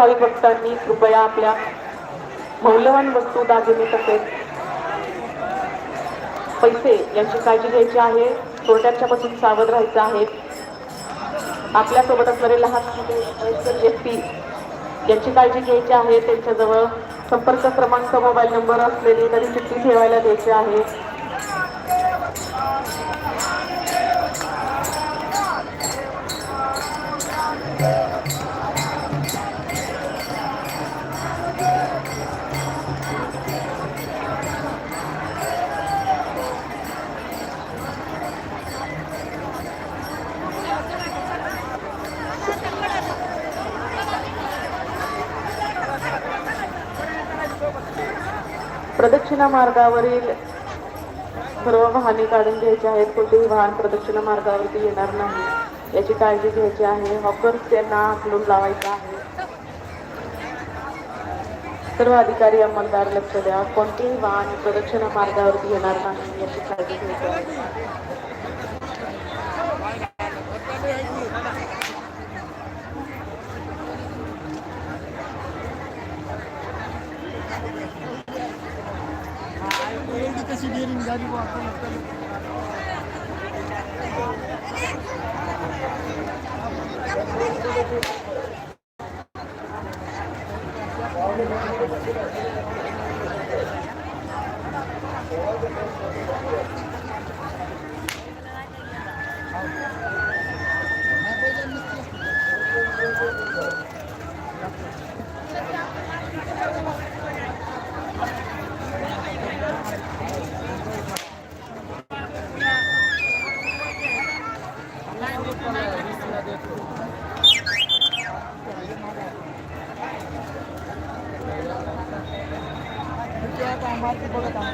वारकरी भाविक भक्तांनी कृपया आपल्या मौल्यवान वस्तू दागिने तसेच पैसे यांची काळजी घ्यायची आहे. चोरट्यांच्यापासून सावध राहायचं आहे. आपल्यासोबत असणारे लहान व्यक्ती यांची काळजी घ्यायची आहे. त्यांच्याजवळ संपर्क क्रमांक मोबाईल नंबर असलेली तरी चिठ्ठी ठेवायला द्यायची आहे. प्रदक्षिणा मार्गावरील सर्व वाहने काढून घ्यायची आहेत. कोणतेही वाहन प्रदक्षिणा मार्गावरती येणार नाही. याची काळजी घ्यायची आहे. हॉकर्स त्यांना आकलून लावायचा आहे. सर्व अधिकारी अंमलदार लक्ष द्या. कोणतेही वाहन प्रदक्षिणा मार्गावरती येणार नाही याची काळजी घ्यायची आहे. एवढी कशी डेअरिंग झाली बुवा আর কি বলে দাম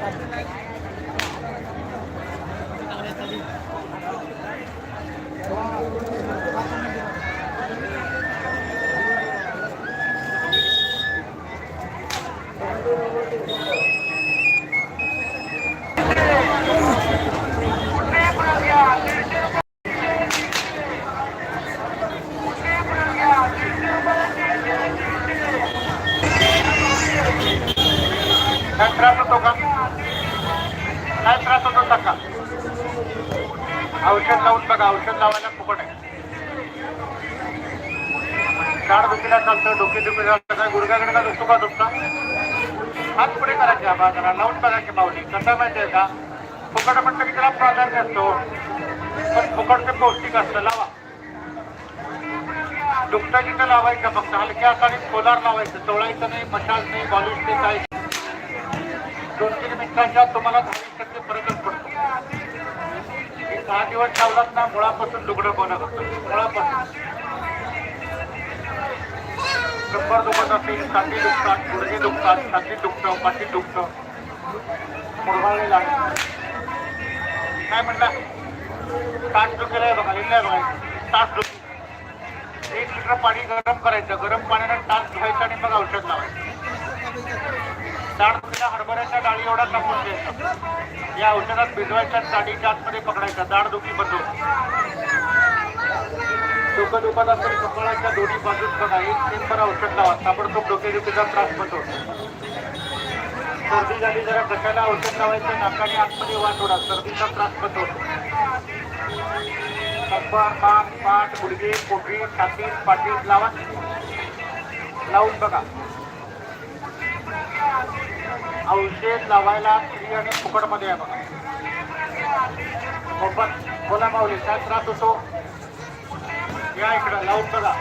काय त्रास होतो का? काय त्रास होतो का? औषध लावून बघा औषध लावायला फुकट आहे. काड दुखीला चालतं डोके दुखी झालं काय गुडघ्याकडे का दुखतो का दुखता? हात पुढे करायचे आबा जरा लावून बघा पावली. कसं माहिती आहे का? फुकट म्हटलं की त्याला प्राधान्य असतो. पण फुकट ते पौष्टिक असतं लावा. दुखता जिथं लावायचं फक्त हलक्या हाताने कोलार लावायचं चोळायचं नाही मशाल नाही बॉलिश नाही काय दोन तुम्हाला दहा टक्के फरकच पडतो. हे सहा दिवस लावलात ना मुळापासून लुगडं बनत होतं. मुळापासून. कंबर दुखत असेल साठी दुखतात गुडघे दुखतात छाती दुखतं पाठी दुखतं. मुरगाळले लागतं काय म्हणला? तास दुखेला आहे बघा लिहिलंय बघा. तास दुख एक लिटर पाणी गरम करायचं. गरम पाण्यानं तास धुवायचं आणि मग औषध लावायचं. डाळ दुखीला हरभऱ्याच्या डाळी एवढा टाकून द्यायचा या औषधात भिजवायच्या डाळीच्या आतमध्ये पकडायचा. दाढ दुखी डोकं दुखत असेल कपाळाच्या दोन्ही बाजूत बघा. एक टिंबर औषध लावा. ताबडतोब डोकेदुखीचा त्रास बंद सर्दी झाली जरा घशाला औषध लावायचं? नाकाने आतमध्ये वाट ओढा. सर्दीचा त्रास बंद थप्पा कंबर मान पाठ गुडघे पोटरी छाती पाठीत लावा. लावून बघा. औषध लावायला स्त्री आणि फुकटमध्ये आहे बघा. मोफत बोला माऊली काय त्रास होतो. या इकडं लावून बघा.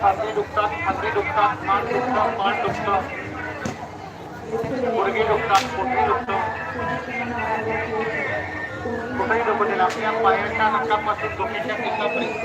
खांदे दुखतात खांदे दुखतात मान दुखतं मान दुखतं. गुडघे दुखतात पोटरी दुखतं. कुठेही दुखत आपल्या पायाच्या नकापासून डोक्याच्या केसापर्यंत